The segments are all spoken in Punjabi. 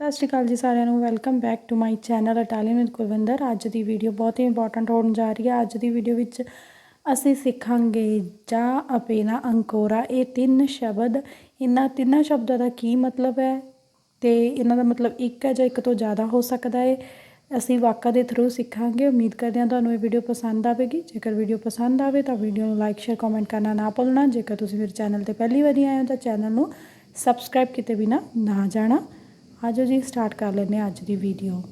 ਸਤਿ ਸ਼੍ਰੀ ਅਕਾਲ ਜੀ ਸਾਰਿਆਂ ਨੂੰ। Welcome back to my channel Italian with Kulwinder ਅੱਜ ਦੀ ਵੀਡੀਓ ਬਹੁਤ ਹੀ ਇੰਪੋਰਟੈਂਟ ਹੋਣ ਜਾ ਰਹੀ ਹੈ। ਅੱਜ ਦੀ ਵੀਡੀਓ ਵਿੱਚ ਅਸੀਂ ਸਿੱਖਾਂਗੇ ਜਾਂ ਅਪੇਨਾ ਅੰਕੋਰਾ। ਇਹ ਤਿੰਨ ਸ਼ਬਦ, ਇਹਨਾਂ ਤਿੰਨਾਂ ਸ਼ਬਦਾਂ ਦਾ ਕੀ ਮਤਲਬ ਹੈ? ਤੇ ਇਹਨਾਂ ਦਾ ਮਤਲਬ ਇੱਕ ਹੈ ਜਾਂ ਇੱਕ ਤੋਂ ਜ਼ਿਆਦਾ ਹੋ ਸਕਦਾ ਹੈ। ਅਸੀਂ ਵਾਕਾਂ ਦੇ ਥਰੂ ਸਿੱਖਾਂਗੇ। ਉਮੀਦ ਕਰਦੇ ਹਾਂ ਤੁਹਾਨੂੰ ਇਹ ਵੀਡੀਓ ਪਸੰਦ ਆਵੇਗੀ। ਜੇਕਰ ਵੀਡੀਓ ਪਸੰਦ ਆਵੇ ਤਾਂ ਵੀਡੀਓ ਨੂੰ ਲਾਈਕ ਸ਼ੇਅਰ ਕਮੈਂਟ ਕਰਨਾ ਨਾ ਭੁੱਲਣਾ। ਜੇਕਰ ਤੁਸੀਂ ਮੇਰੇ ਚੈਨਲ ਤੇ ਪਹਿਲੀ ਵਾਰੀ ਆਏ ਹੋ ਤਾਂ ਚੈਨਲ ਨੂੰ ਸਬਸਕ੍ਰਾਈਬ ਕੀਤੇ ਬਿਨਾ ਨਾ ਜਾਣਾ। ਆਜੋ ਜੀ ਸਟਾਰਟ ਕਰ ਲੈਂਦੇ ਹਾਂ ਅੱਜ ਦੀ ਵੀਡੀਓ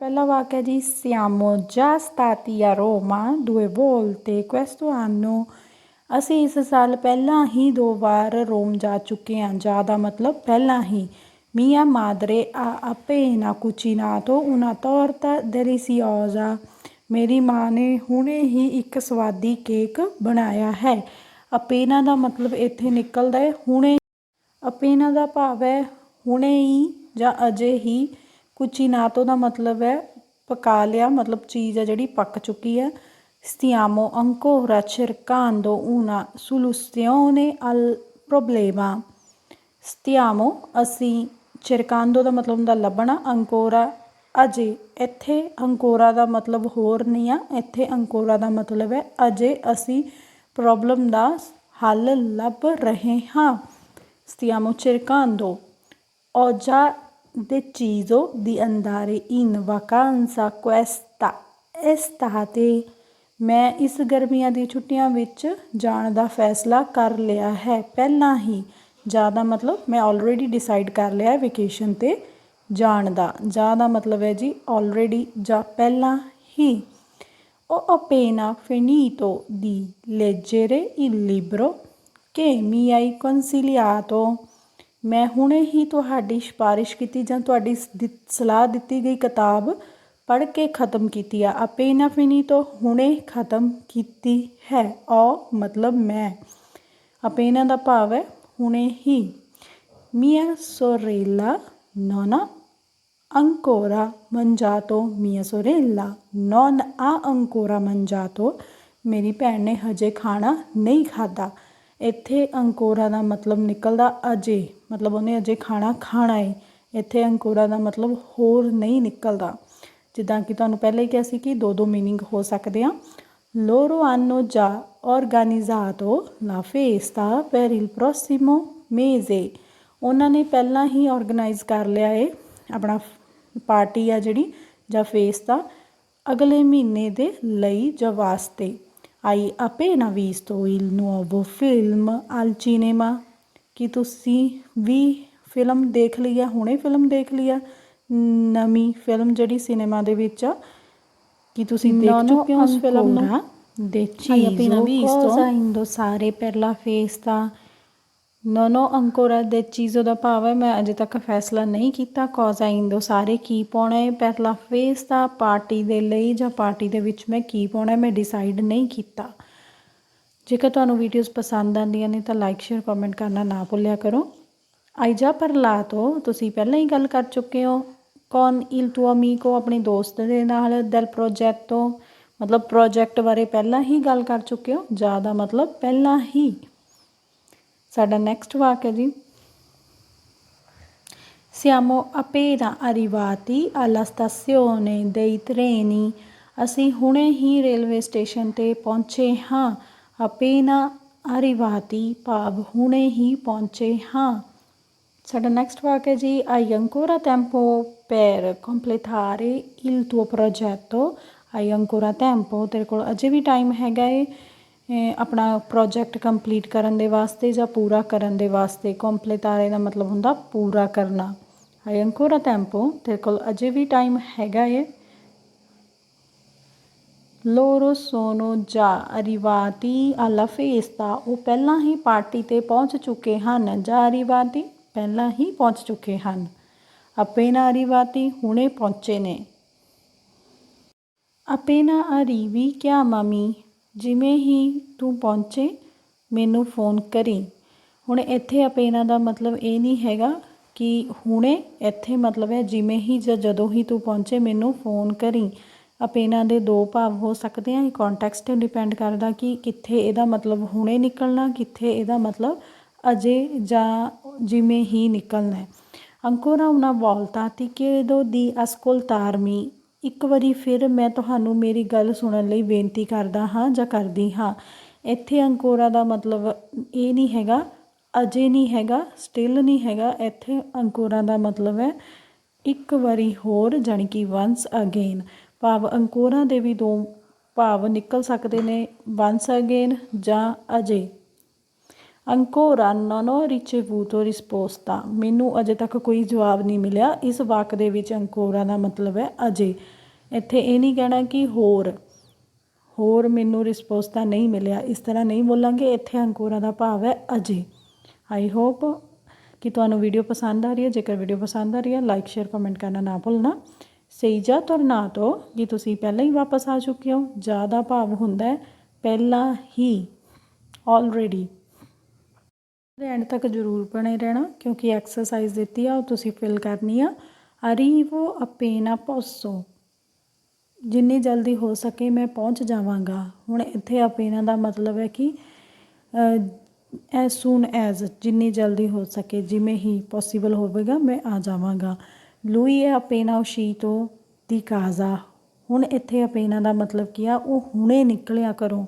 ਪਹਿਲਾ ਵਾਕ ਹੈ ਜੀ siamo già stati a Roma due volte questo anno ਅਸੀਂ ਇਸ ਸਾਲ ਪਹਿਲਾਂ ਹੀ ਦੋ ਵਾਰ ਰੋਮ ਜਾ ਚੁੱਕੇ ਹਾਂ। ਜ਼ਿਆਦਾ ਮਤਲਬ ਪਹਿਲਾਂ ਹੀ। mia madre ha appena cucinato una torta deliziosa ਮੇਰੀ ਮਾਂ ਨੇ ਹੁਣੇ ਹੀ ਇੱਕ ਸਵਾਦੀ ਕੇਕ ਬਣਾਇਆ ਹੈ। ਅਪੇਨਾ ਦਾ ਮਤਲਬ ਇੱਥੇ ਨਿਕਲਦਾ ਹੈ। ਹੁਣੇ ਅਪੇਨਾ ਦਾ ਭਾਵ ਹੈ ਹੁਣੇ ਹੀ ਜਾਂ ਅਜੇ ਹੀ ਕੁਚੀਨਾਤੋ ਦਾ ਮਤਲਬ ਹੈ ਪਕਾ ਲਿਆ ਮਤਲਬ ਚੀਜ਼ ਹੈ ਜਿਹੜੀ ਪੱਕ ਚੁੱਕੀ ਹੈ stiamo ancora cercando una soluzione al problema stiamo ਅਸੀਂ cercando ਦਾ ਮਤਲਬ ਹੁੰਦਾ ਲੱਭਣਾ ancora ਅਜੇ ਇੱਥੇ ancora ਦਾ ਮਤਲਬ ਹੋਰ ਨਹੀਂ ਆ ਇੱਥੇ ancora ਦਾ ਮਤਲਬ ਹੈ ਅਜੇ ਅਸੀਂ ਪ੍ਰੋਬਲਮ ਦਾ ਹੱਲ ਲੱਭ ਰਹੇ ਹਾਂ stiamo cercando Ho deciso di andare in vacanza questa estate. ਮੈਂ ਇਸ ਗਰਮੀਆਂ ਦੀਆਂ ਛੁੱਟੀਆਂ ਵਿੱਚ ਜਾਣ ਦਾ ਫੈਸਲਾ ਕਰ ਲਿਆ ਹੈ ਪਹਿਲਾਂ ਹੀ ਜ਼ਿਆਦਾ ਮਤਲਬ ਮੈਂ ਆਲਰੇਡੀ ਡਿਸਾਈਡ ਕਰ ਲਿਆ ਹੈ ਵੈਕੇਸ਼ਨ ਤੇ ਜਾਣ ਦਾ ਜ਼ਿਆਦਾ ਮਤਲਬ ਹੈ ਜੀ ਆਲਰੇਡੀ ਜਾਂ ਪਹਿਲਾਂ ਹੀ ਉਹ ਅਪੇਨਾ ਫਿਨੀਟੋ ਦੀ ਲੈਜੇਰੇ ਇਲ ਲਿਬਰੋ ਕੇ ਮੀ ਆਈ ਕਨਸੀਲੀਆਟੋ ਮੈਂ ਹੁਣੇ ਹੀ ਤੁਹਾਡੀ ਸਿਫਾਰਿਸ਼ ਕੀਤੀ ਜਾਂ ਤੁਹਾਡੀ ਸਲਾਹ ਦਿੱਤੀ ਗਈ ਕਿਤਾਬ ਪੜ੍ਹ ਕੇ ਖਤਮ ਕੀਤੀ ਆ। ਆਪੇਨਾ ਫਿਨੀਤੋ ਹੁਣੇ ਖਤਮ ਕੀਤੀ ਹੈ। ਔ ਮਤਲਬ ਮੈਂ। ਆਪੇਨਾ ਦਾ ਭਾਵ ਹੈ ਹੁਣੇ ਹੀ। ਮੀਆ ਸੋਰੇਲਾ ਨੋਨਾ ancora mangiato mia sorella non ha ancora mangiato ਮੇਰੀ ਭੈਣ ਨੇ ਹਜੇ ਖਾਣਾ ਨਹੀਂ ਖਾਦਾ ਇੱਥੇ ਅੰਕੋਰਾ ਦਾ ਮਤਲਬ ਨਿਕਲਦਾ ਅਜੇ, ਮਤਲਬ ਉਹਨੇ ਅਜੇ ਖਾਣਾ ਖਾਣਾ ਹੈ ਇੱਥੇ ਅੰਕੋਰਾ ਦਾ ਮਤਲਬ ਹੋਰ ਨਹੀਂ ਨਿਕਲਦਾ। ਜਿੱਦਾਂ ਕਿ ਤੁਹਾਨੂੰ ਪਹਿਲਾਂ ਹੀ ਕਿਹਾ ਸੀ ਕਿ ਦੋ ਦੋ ਮੀਨਿੰਗ ਹੋ ਸਕਦੇ ਆ। loro hanno già organizzato ਲਾ festa per il prossimo mese ਉਹਨਾਂ ਨੇ ਪਹਿਲਾਂ ਹੀ ਆਰਗੇਨਾਈਜ਼ ਕਰ ਲਿਆ ਏ, ਆਪਣਾ ਪਾਰਟੀ ਆ ਜਿਹੜੀ, ਜਾਂ ਫੇਸ ਦਾ, ਅਗਲੇ ਮਹੀਨੇ ਦੇ ਲਈ ਜਾਂ ਵਾਸਤੇ। Hai appena visto il nuovo film al cinema ਕੀ ਤੁਸੀਂ ਵੀ ਫਿਲਮ ਦੇਖ ਲਈ ਆ ਹੁਣੇ ਫਿਲਮ ਦੇਖ ਲਈ ਆ ਨਵੀਂ ਫਿਲਮ ਜਿਹੜੀ ਸਿਨੇਮਾ ਦੇ ਵਿੱਚ ਆ ਕੀ ਤੁਸੀਂ ਦੇਖ ਚੁੱਕੇ ਹੋ ਉਸ ਫਿਲਮ ਨੂੰ deciso appena visto cosa indossare per la festa ਨਨੋ ਅੰਕੋਰਾ ਦੇ ਚੀਜ਼ੋ ਦਾ ਭਾਵ ਹੈ। ਮੈਂ ਅਜੇ ਤੱਕ ਫੈਸਲਾ ਨਹੀਂ ਕੀਤਾ। ਕੋਜ਼ਾ ਇੰਦੋ ਸਾਰੇ ਕੀ ਪਾਉਣਾ ਹੈ। ਪਹਿਲਾ ਫੇਸ ਦਾ ਪਾਰਟੀ ਦੇ ਲਈ ਜਾਂ ਪਾਰਟੀ ਦੇ ਵਿੱਚ ਮੈਂ ਕੀ ਪਾਉਣਾ ਮੈਂ ਡਿਸਾਈਡ ਨਹੀਂ ਕੀਤਾ। ਜੇਕਰ ਤੁਹਾਨੂੰ ਵੀਡੀਓਜ਼ ਪਸੰਦ ਆਉਂਦੀਆਂ ਨੇ ਤਾਂ ਲਾਈਕ ਸ਼ੇਅਰ ਕਮੈਂਟ ਕਰਨਾ ਨਾ ਭੁੱਲਿਆ ਕਰੋ। ਆਈ ਜਾ ਪਰ ਲਾ ਤੁਸੀਂ ਪਹਿਲਾਂ ਹੀ ਗੱਲ ਕਰ ਚੁੱਕੇ ਹੋ। ਕੌਨ ਇਲ ਤੁ ਅਮੀਕੋ ਆਪਣੇ ਦੋਸਤ ਦੇ ਨਾਲ ਦਲ ਤੋਂ ਮਤਲਬ ਪ੍ਰੋਜੈਕਟ ਬਾਰੇ ਪਹਿਲਾਂ ਹੀ ਗੱਲ ਕਰ ਚੁੱਕੇ ਹੋ? ਜ਼ਿਆਦਾ ਮਤਲਬ ਪਹਿਲਾਂ ਹੀ। ਸਾਡਾ ਨੈਕਸਟ ਵਾਕ ਹੈ ਜੀ ਸਿਆਮੋ ਅਪੇਰਾ ਅਰੀਵਾਤੀ ਅਲਸਤਾਸਿਓਨੇ ਦੇਈ ਟ੍ਰੇਨੀ ਅਸੀਂ ਹੁਣੇ ਹੀ ਰੇਲਵੇ ਸਟੇਸ਼ਨ ਤੇ ਪਹੁੰਚੇ ਹਾਂ ਅਪੇਨਾ ਅਰੀਵਾਤੀ ਭਾਵ ਹੁਣੇ ਹੀ ਪਹੁੰਚੇ ਹਾਂ ਸਾਡਾ ਨੈਕਸਟ ਵਾਕ ਹੈ ਜੀ ਆਈ ਅੰਕੋਰਾ ਟੈਂਪੋ ਪੈਰ ਕੰਪਲੀਟਾਰੇ ਇਲ ਟੂਓ ਪ੍ਰੋਜੈਕਟੋ ਆਈ ਅੰਕੋਰਾ ਟੈਂਪੋ ਤੇਰੇ ਕੋਲ ਅਜੇ ਵੀ ਟਾਈਮ ਹੈਗਾ ਏ ਆਪਣਾ ਪ੍ਰੋਜੈਕਟ ਕੰਪਲੀਟ ਕਰਨ ਦੇ ਵਾਸਤੇ ਜਾਂ ਪੂਰਾ ਕਰਨ ਦੇ ਵਾਸਤੇ ਕੰਪਲੀਟਾਰੇ ਦਾ ਮਤਲਬ ਹੁੰਦਾ ਪੂਰਾ ਕਰਨਾ। hai ancora tempo, ਤੇਰੇ ਕੋਲ ਅਜੇ ਵੀ ਟਾਈਮ ਹੈਗਾ ਏ। loro ਸੋਨੋ già ਅਰੀਵਾਤੀ alla festa ਉਹ ਪਹਿਲਾਂ ਹੀ ਪਾਰਟੀ ਤੇ ਪਹੁੰਚ ਚੁੱਕੇ ਹਨ। già ਅਰੀਵਾਤੀ, ਪਹਿਲਾਂ ਹੀ ਪਹੁੰਚ ਚੁੱਕੇ ਹਨ। appena ਅਰੀਵਾਤੀ, ਹੁਣੇ ਪਹੁੰਚੇ ਨੇ। ਅਪੇਨਾ ਅਰੀਵੀ, ਕਿਆ chiamami ਜਿਵੇਂ ਹੀ ਤੂੰ ਪਹੁੰਚੇ, ਮੈਨੂੰ ਫੋਨ ਕਰੀਂ। ਹੁਣ ਇੱਥੇ ਆਪੇਨਾ ਦਾ ਮਤਲਬ ਇਹ ਨਹੀਂ ਹੈਗਾ ਕਿ ਹੁਣੇ ਇੱਥੇ ਮਤਲਬ ਹੈ, ਜਿਵੇਂ ਹੀ ਜਾਂ ਜਦੋਂ ਹੀ ਤੂੰ ਪਹੁੰਚੇ, ਮੈਨੂੰ ਫੋਨ ਕਰੀਂ। ਕਰੀ ਇਹਨਾਂ ਦੇ ਦੋ ਭਾਵ ਹੋ ਸਕਦੇ ਆ ਇਹ ਕੰਟੈਕਸਟ ਤੇ ਡਿਪੈਂਡ ਕਰਦਾ ਕਿ ਕਿੱਥੇ ਇਹਦਾ ਮਤਲਬ ਹੁਣੇ ਨਿਕਲਣਾ, ਕਿੱਥੇ ਇਹਦਾ ਮਤਲਬ ਅਜੇ ਜਾਂ ਜਿਵੇਂ ਹੀ ਨਿਕਲਣਾ ਹੈ। Ancora una volta ti chiedo di ascoltarmi ਇੱਕ ਵਾਰੀ ਫਿਰ ਮੈਂ ਤੁਹਾਨੂੰ ਮੇਰੀ ਗੱਲ ਸੁਣਨ ਲਈ ਬੇਨਤੀ ਕਰਦਾ ਹਾਂ ਜਾਂ ਕਰਦੀ ਹਾਂ। ਇੱਥੇ ਅੰਕੋਰਾ ਦਾ ਮਤਲਬ ਇਹ ਨਹੀਂ ਹੈਗਾ, ਅਜੇ ਨਹੀਂ ਹੈਗਾ ਸਟਿਲ ਨਹੀਂ ਹੈਗਾ। ਇੱਥੇ ਅੰਕੋਰਾ ਦਾ ਮਤਲਬ ਹੈ ਇੱਕ ਵਾਰੀ ਹੋਰ, ਜਾਣੀ ਕਿ ਵਨਸ ਅਗੇਨ ਭਾਵ ਅੰਕੋਰਾ ਦੇ ਵੀ ਦੋ ਭਾਵ ਨਿਕਲ ਸਕਦੇ ਨੇ ਵਨਸ ਅਗੇਨ ਜਾਂ ਅਜੇ। ਅੰਕੋਰਾ non ho ricevuto risposta. ਮੈਨੂੰ ਅਜੇ ਤੱਕ ਕੋਈ ਜਵਾਬ ਨਹੀਂ ਮਿਲਿਆ। ਇਸ ਵਾਕ ਦੇ ਵਿੱਚ ਅੰਕੋਰਾ ਦਾ ਮਤਲਬ ਹੈ ਅਜੇ। ਇੱਥੇ ਇਹ ਨਹੀਂ ਕਹਿਣਾ ਕਿ ਹੋਰ। ਹੋਰ ਮੈਨੂੰ ਰਿਸਪੋਸਤਾ ਨਹੀਂ ਮਿਲਿਆ। ਇਸ ਤਰ੍ਹਾਂ ਨਹੀਂ ਬੋਲਾਂਗੇ। ਇੱਥੇ ਅੰਕੋਰਾ ਦਾ ਭਾਵ ਹੈ ਅਜੇ। ਆਈ ਹੋਪ ਕਿ ਤੁਹਾਨੂੰ ਵੀਡੀਓ ਪਸੰਦ ਆ ਰਹੀ ਹੈ। ਜੇਕਰ ਵੀਡੀਓ ਪਸੰਦ ਆ ਰਹੀ ਹੈ ਲਾਈਕ ਸ਼ੇਅਰ ਕਮੈਂਟ ਕਰਨਾ ਨਾ ਭੁੱਲਣਾ। ਸਹੀ ਜਾ ਤੌਰ ਨਾ tornato ਕਿ ਤੁਸੀਂ ਪਹਿਲਾਂ ਹੀ ਵਾਪਸ ਆ ਚੁੱਕੇ ਹੋ, ਜ਼ਿਆਦਾ ਭਾਵ ਹੁੰਦਾ ਹੈ, ਪਹਿਲਾਂ ਹੀ ਆਲਰੇਡੀ ਐਂਡ ਤੱਕ ਜ਼ਰੂਰ ਬਣੇ ਰਹਿਣਾ, ਕਿਉਂਕਿ ਐਕਸਰਸਾਈਜ਼ ਦਿੱਤੀ ਆ, ਉਹ ਤੁਸੀਂ ਫਿਲ ਕਰਨੀ ਆ। ਅਰੀਵੋ ਅਪੇਨਾ ਪੋਸੋ। ਜਿੰਨੀ ਜਲਦੀ ਹੋ ਸਕੇ ਮੈਂ ਪਹੁੰਚ ਜਾਵਾਂਗਾ। ਹੁਣ ਇੱਥੇ ਅਪੇਨਾ ਦਾ ਮਤਲਬ ਹੈ ਕਿ ਐਸ ਸੂਨ ਐਜ਼ ਜਿੰਨੀ ਜਲਦੀ ਹੋ ਸਕੇ, ਜਿਵੇਂ ਹੀ ਪੋਸੀਬਲ ਹੋਵੇਗਾ, ਮੈਂ ਆ ਜਾਵਾਂਗਾ। ਲੂਈ ਹੈ ਅਪੇਨਾ ਉਸ਼ੀਤੋ ਦੀ ਕਾਜ਼ਾ। ਹੁਣ ਇੱਥੇ ਅਪੇਨਾ ਦਾ ਮਤਲਬ ਕੀ ਆ, ਉਹ ਹੁਣੇ ਨਿਕਲਿਆ ਕਰੋ।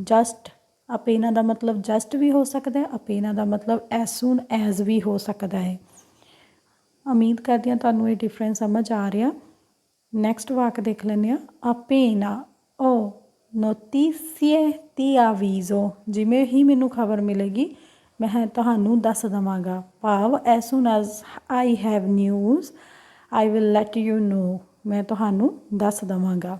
ਜਸਟ ਆਪੇ ਇਹਨਾਂ ਦਾ ਮਤਲਬ ਜਸਟ ਵੀ ਹੋ ਸਕਦਾ ਹੈ ਇਹਨਾਂ ਦਾ ਮਤਲਬ ਐਸ ਸੂਨ ਐਜ਼ ਵੀ ਹੋ ਸਕਦਾ ਹੈ। ਉਮੀਦ ਕਰਦੀ ਹਾਂ ਤੁਹਾਨੂੰ ਇਹ ਡਿਫਰੈਂਸ ਸਮਝ ਆ ਰਿਹਾ। ਨੈਕਸਟ ਵਾਕ ਦੇਖ ਲੈਂਦੇ ਆ ਅਪੇਨਾ ਓ ਨੋਟੀਸੀਏ ਦੀ ਆਵੀਜ਼ੋ ਜਿਵੇਂ ਹੀ ਮੈਨੂੰ ਖਬਰ ਮਿਲੇਗੀ, ਮੈਂ ਤੁਹਾਨੂੰ ਦੱਸ ਦਵਾਂਗਾ। ਭਾਵ as soon as I have news I will let you know ਮੈਂ ਤੁਹਾਨੂੰ ਦੱਸ ਦਵਾਂਗਾ।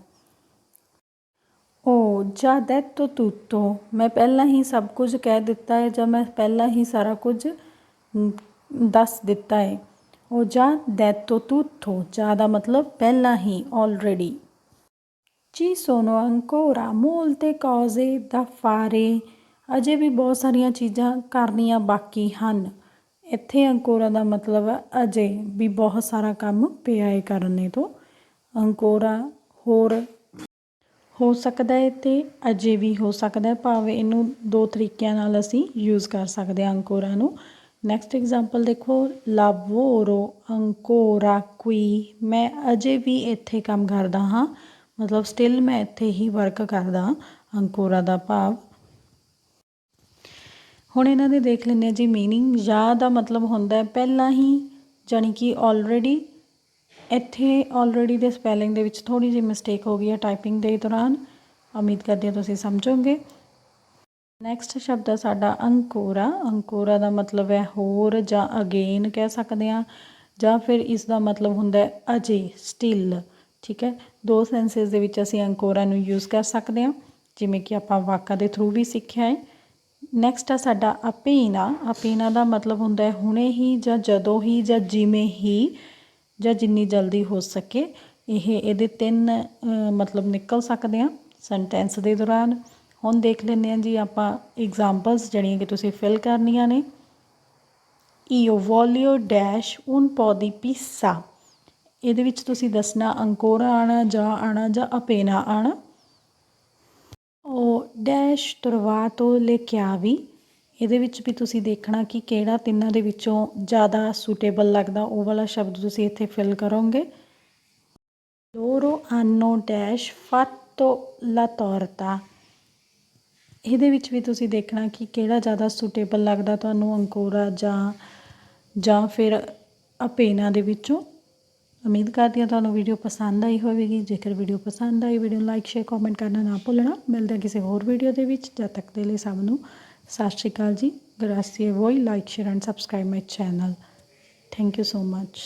ਓ già detto tutto ਮੈਂ ਪਹਿਲਾਂ ਹੀ ਸਭ ਕੁਝ ਕਹਿ ਦਿੱਤਾ ਹੈ ਜਾਂ ਮੈਂ ਪਹਿਲਾਂ ਹੀ ਸਾਰਾ ਕੁਝ ਦੱਸ ਦਿੱਤਾ ਹੈ। ਉਹ ਜਾਂ detto tutto già ਦਾ ਮਤਲਬ ਪਹਿਲਾਂ ਹੀ already ci sono ancora molte cose da fare ਅਜੇ ਵੀ ਬਹੁਤ ਸਾਰੀਆਂ ਚੀਜ਼ਾਂ ਕਰਨੀਆਂ ਬਾਕੀ ਹਨ। ਇੱਥੇ ਅੰਕੋਰਾ ਦਾ ਮਤਲਬ ਹੈ ਅਜੇ ਵੀ ਬਹੁਤ ਸਾਰਾ ਕੰਮ ਪਿਆ ਹੈ ਕਰਨੇ ਤੋਂ। ਅੰਕੋਰਾ, ਹੋਰ ਹੋ ਸਕਦਾ ਹੈ ਤੇ ਅਜੇ ਵੀ ਹੋ ਸਕਦਾ ਹੈ, ਭਾਵੇਂ ਇਹਨੂੰ ਦੋ ਤਰੀਕਿਆਂ ਨਾਲ ਅਸੀਂ ਯੂਜ਼ ਕਰ ਸਕਦੇ ਹਾਂ ਅੰਕੋਰਾ ਨੂੰ। ਨੈਕਸਟ ਐਗਜ਼ਾਮਪਲ ਦੇਖੋ, ਲਾਵੋਰੋ ਅੰਕੋਰਾ ਕੁਈ। ਮੈਂ ਅਜੇ ਵੀ ਇੱਥੇ ਕੰਮ ਕਰਦਾ ਹਾਂ, ਮਤਲਬ ਸਟਿਲ ਮੈਂ ਇੱਥੇ ਹੀ ਵਰਕ ਕਰਦਾ ਅੰਕੋਰਾ ਦਾ ਭਾਵ। ਹੁਣ ਇਹਨਾਂ ਦੇ ਦੇਖ ਲੈਂਦੇ ਹਾਂ ਜੀ ਮੀਨਿੰਗ ਜਾਂ ਦਾ ਮਤਲਬ ਹੁੰਦਾ ਹੈ, ਪਹਿਲਾਂ ਹੀ ਜਾਣੀ ਕਿ ਆਲਰੇਡੀ ਇੱਥੇ ਆਲਰੇਡੀ ਦੇ ਸਪੈਲਿੰਗ ਦੇ ਵਿੱਚ ਥੋੜੀ ਜਿਹੀ ਮਿਸਟੇਕ ਹੋ ਗਈ ਹੈ ਟਾਈਪਿੰਗ ਦੇ ਦੌਰਾਨ। ਉਮੀਦ ਕਰਦੇ ਹਾਂ ਤੁਸੀਂ ਸਮਝੋਗੇ। ਨੈਕਸਟ ਸ਼ਬਦ ਹੈ ਸਾਡਾ ਅੰਕੋਰਾ। ਅੰਕੋਰਾ ਦਾ ਮਤਲਬ ਹੈ ਹੋਰ ਜਾਂ ਅਗੇਨ ਕਹਿ ਸਕਦੇ ਹਾਂ। ਜਾਂ ਫਿਰ ਇਸ ਦਾ ਮਤਲਬ ਹੁੰਦਾ ਹੈ ਅਜੇ ਸਟਿਲ ਠੀਕ ਹੈ। ਦੋ ਸੈਂਸਸ ਦੇ ਵਿੱਚ ਅਸੀਂ ਅੰਕੋਰਾ ਨੂੰ ਯੂਜ਼ ਕਰ ਸਕਦੇ ਹਾਂ। ਜਿਵੇਂ ਕਿ ਆਪਾਂ ਵਾਕਾਂ ਦੇ ਥਰੂ ਵੀ ਸਿੱਖਿਆ ਹੈ। ਨੈਕਸਟ ਆ ਸਾਡਾ ਅਪੀਨਾ ਅਪੀਨਾ ਦਾ ਮਤਲਬ ਹੁੰਦਾ ਹੈ ਹੁਣੇ ਹੀ ਜਾਂ ਜਦੋਂ ਹੀ ਜਾਂ ਜਿਵੇਂ ਹੀ। ਜਾਂ ਜਿੰਨੀ ਜਲਦੀ ਹੋ ਸਕੇ, ਇਹ ਇਹਦੇ ਤਿੰਨ ਮਤਲਬ ਨਿਕਲ ਸਕਦੇ ਆ ਸੈਂਟੈਂਸ ਦੇ ਦੌਰਾਨ। ਹੁਣ ਦੇਖ ਲੈਂਦੇ ਆ ਜੀ ਆਪਾਂ ਐਗਜ਼ਾਮਪਲਸ ਜਿਹੜੀਆਂ ਕਿ ਤੁਸੀਂ ਫਿਲ ਕਰਨੀਆਂ ਨੇ। ਈਓ ਵੋਲਿਓ ਡੈਸ਼ un ਪੌਦੀ ਪੀਸਾ ਇਹਦੇ ਵਿੱਚ ਤੁਸੀਂ ਦੱਸਣਾ ਅੰਕੋਰਾ ਆਣਾ, ਜਾਂ ਆਣਾ, ਜਾਂ ਅਪੇਨਾ ਆਣਾ। ਉਹ ਡੈਸ਼ ਤੁਰਵਾ ਤੋਂ ਲੈ ਕੇ ਆਵੀ ਇਹਦੇ ਵਿੱਚ ਵੀ ਤੁਸੀਂ ਦੇਖਣਾ ਕਿ ਕਿਹੜਾ ਤਿੰਨਾਂ ਦੇ ਵਿੱਚੋਂ ਜ਼ਿਆਦਾ ਸੂਟੇਬਲ ਲੱਗਦਾ, ਉਹ ਵਾਲਾ ਸ਼ਬਦ ਤੁਸੀਂ ਇੱਥੇ ਫਿਲ ਕਰੋਗੇ। ਲੋਰੋ ਆਨੋ ਡੈਸ਼ fatto la torta ਇਹਦੇ ਵਿੱਚ ਵੀ ਤੁਸੀਂ ਦੇਖਣਾ ਕਿ ਕਿਹੜਾ ਜ਼ਿਆਦਾ ਸੂਟੇਬਲ ਲੱਗਦਾ ਤੁਹਾਨੂੰ ਅੰਕੋਰਾ ਜਾਂ ਜਾਂ ਫਿਰ ਅਪੇਨਾ ਦੇ ਵਿੱਚੋਂ। ਉਮੀਦ ਕਰਦੀ ਹਾਂ ਤੁਹਾਨੂੰ ਵੀਡੀਓ ਪਸੰਦ ਆਈ ਹੋਵੇਗੀ। ਜੇਕਰ ਵੀਡੀਓ ਪਸੰਦ ਆਈ ਵੀਡੀਓ ਨੂੰ ਲਾਈਕ ਸ਼ੇਅਰ ਕਮੈਂਟ ਕਰਨਾ ਨਾ ਭੁੱਲਣਾ। ਮਿਲਦੇ ਹਾਂ ਕਿਸੇ ਹੋਰ ਵੀਡੀਓ ਦੇ ਵਿੱਚ। ਜਦ ਤੱਕ ਦੇ ਲਈ ਸਭ ਨੂੰ ਸਤਿ ਸ਼੍ਰੀ ਅਕਾਲ ਜੀ। ਗ੍ਰਾਸੀਏ ਵੋਈ like, share and subscribe my channel. Thank you so much.